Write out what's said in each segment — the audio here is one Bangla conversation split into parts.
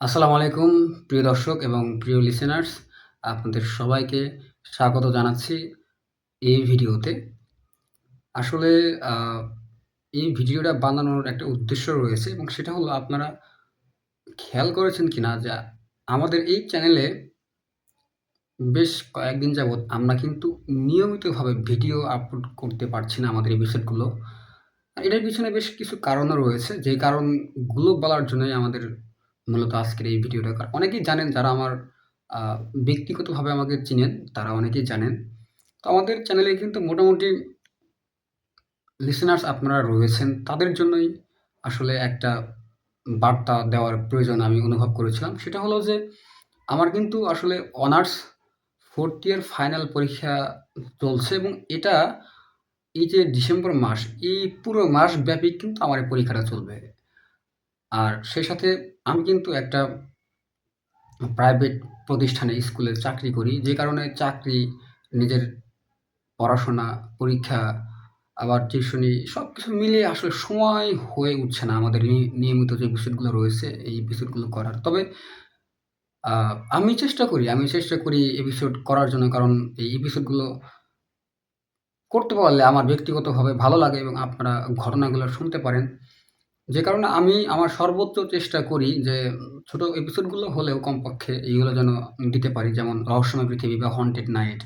আসসালামু আলাইকুম, প্রিয় দর্শক এবং প্রিয় লিসেনার্স আপনাদের সবাইকে স্বাগত জানাচ্ছি এই ভিডিওতে। আসলে এই ভিডিওটা বানানোর একটা উদ্দেশ্য রয়েছে এবং সেটা হলো আপনারা খেয়াল করেছেন কিনা যে আমাদের এই চ্যানেলে বেশ কয়েকদিন যাবৎ আমরা কিন্তু নিয়মিতভাবে ভিডিও আপলোড করতে পারছি না আমাদের এপিসোডগুলো। আর এটার পিছনে বেশ কিছু কারণও রয়েছে। যেই কারণগুলো বলার জন্যই আমাদের মূলত আজকের এই ভিডিওটা করা। অনেকেই জানেন যারা আমার ব্যক্তিগতভাবে আমাকে চিনেন, তারা অনেকেই জানেন। তো আমাদের চ্যানেলে কিন্তু মোটামুটি লিসেনার্স আপনারা রয়েছেন। তাদের জন্যই আসলে একটা বার্তা দেওয়ার প্রয়োজন আমি অনুভব করেছিলাম। সেটা হলো যে আমার কিন্তু আসলে অনার্স ফোর্থ ইয়ার ফাইনাল পরীক্ষা চলছে এবং এটা এই যে ডিসেম্বর মাস, এই পুরো মাসব্যাপী কিন্তু আমার এই পরীক্ষাটা চলবে। আর সেই সাথে আমি কিন্তু একটা প্রাইভেট প্রতিষ্ঠানে স্কুলে চাকরি করি। যে কারণে চাকরি, নিজের পড়াশোনা, পরীক্ষা, আবার টিউশনি সব কিছু মিলিয়ে আসলে সময় হয়ে উঠছে না আমাদের নি নিয়মিত যে এপিসোডগুলো রয়েছে, এই এপিসোডগুলো করার। তবে আমি চেষ্টা করি আমি চেষ্টা করি এপিসোড করার জন্য। কারণ এই এপিসোডগুলো করতে পারলে আমার ব্যক্তিগতভাবে ভালো লাগে এবং আপনারা ঘটনাগুলো শুনতে পারেন। যে কারণে আমি আমার সর্বোচ্চ চেষ্টা করি যে ছোট এপিসোডগুলো হলেও কমপক্ষে এইগুলো যেন দিতে পারি। যেমন 'রহস্যময় পৃথিবী' বা 'হন্টেড নাইট'।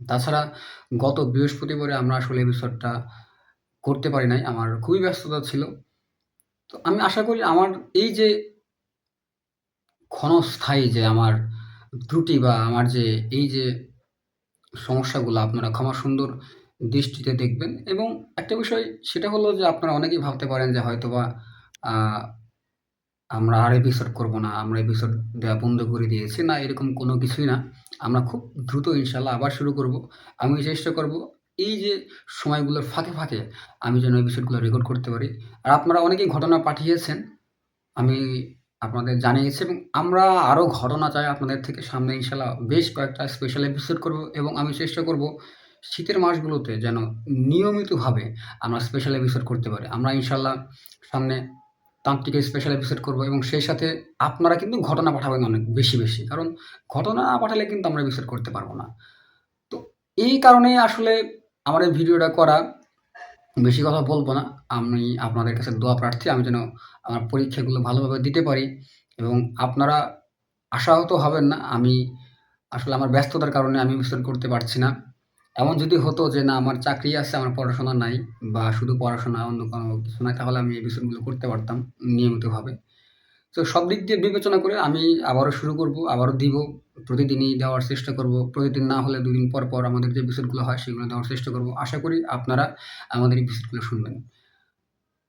তাছাড়া গত বৃহস্পতিবারে আমরা আসলে এপিসোডটা করতে পারি নাই। আমার খুবই ব্যস্ততা ছিল। তো আমি আশা করি আমার এই যে ক্ষণস্থায়ী যে আমার ত্রুটি বা আমার যে এই যে সমস্যাগুলো, আপনারা ক্ষমা সুন্দর দৃষ্টিতে দেখবেন এবং একটা বিষয় সেটা হলো যে আপনারা অনেকেই ভাবতে পারেন যে হয়তোবা আমরা আর এপিসোড করব না। আমরা এপিসোড দেওয়া বন্ধ করে দিয়েছি। না এরকম কোনো কিছুই না। আমরা খুব দ্রুত ইনশাল্লাহ আবার শুরু করব। আমি চেষ্টা করব এই যে সময়গুলোর ফাঁকে, ফাঁকে আমি যেন এপিসোডগুলো রেকর্ড করতে পারি। আর আপনারা অনেকেই ঘটনা পাঠিয়েছেন। আমি আপনাদের জানিয়েছি এবং আমরা আরও ঘটনা চাই আপনাদের থেকে। সামনে ইনশাল্লাহ বেশ কয়েকটা স্পেশাল এপিসোড করব এবং আমি চেষ্টা করব শীতের মাসগুলোতে যেন নিয়মিতভাবে আমরা স্পেশাল এপিসোড করতে পারি। আমরা ইনশাল্লাহ সামনে তান্ত্রিকের স্পেশাল এপিসোড করব এবং সেই সাথে আপনারা কিন্তু ঘটনা পাঠাবেন অনেক বেশি, বেশি। কারণ ঘটনা না পাঠালে কিন্তু আমরা এপিসোড করতে পারব না। তো এই কারণেই আসলে আমার এই ভিডিওটা করা। বেশি কথা বলব না। আমি আপনাদের কাছে দোয়া প্রার্থী। আমি যেন আমার পরীক্ষাগুলো ভালোভাবে দিতে পারি এবং আপনারা আশাহত হবেন না। আমি আসলে আমার ব্যস্ততার কারণে আমি এপিসোড করতে পারছি না। এমন যদি হতো যে না আমার চাকরি আছে, আমার পড়াশোনা নাই বা শুধু পড়াশোনা অন্য কোনো কিছু নাই তাহলে আমি এই বিষয়গুলো করতে পারতাম নিয়মিতভাবে। তো সব দিক দিয়ে বিবেচনা করে আমি আবারও শুরু করব, আবারও দিব। প্রতিদিনই দেওয়ার চেষ্টা করব। প্রতিদিন না হলে দুদিন পর, পর আমাদের যে এপিসোডগুলো হয় সেগুলো দেওয়ার চেষ্টা করব। আশা করি আপনারা আমাদের এই বিষয়গুলো শুনবেন।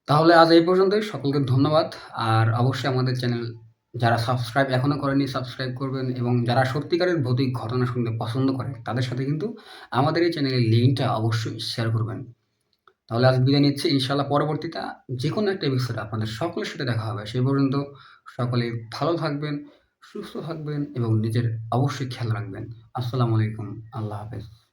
তাহলে আজ এই পর্যন্তই। সকলকে ধন্যবাদ। আর অবশ্যই আমাদের চ্যানেল যারা সাবস্ক্রাইব এখনও করেনি সাবস্ক্রাইব করবেন এবং যারা সত্যিকারের ভৌতিক ঘটনা শুনতে পছন্দ করে তাদের সাথে কিন্তু আমাদের এই চ্যানেলের লিঙ্কটা অবশ্যই শেয়ার করবেন। তাহলে আজ বিদায় নিচ্ছি। ইনশাআল্লাহ পরবর্তীতে যেকোনো একটা এপিসোডে আপনাদের সকলের সাথে দেখা হবে। সেই পর্যন্ত সকলে ভালো থাকবেন, সুস্থ থাকবেন এবং নিজের অবশ্যই খেয়াল রাখবেন। আসসালামু আলাইকুম। আল্লাহ হাফেজ।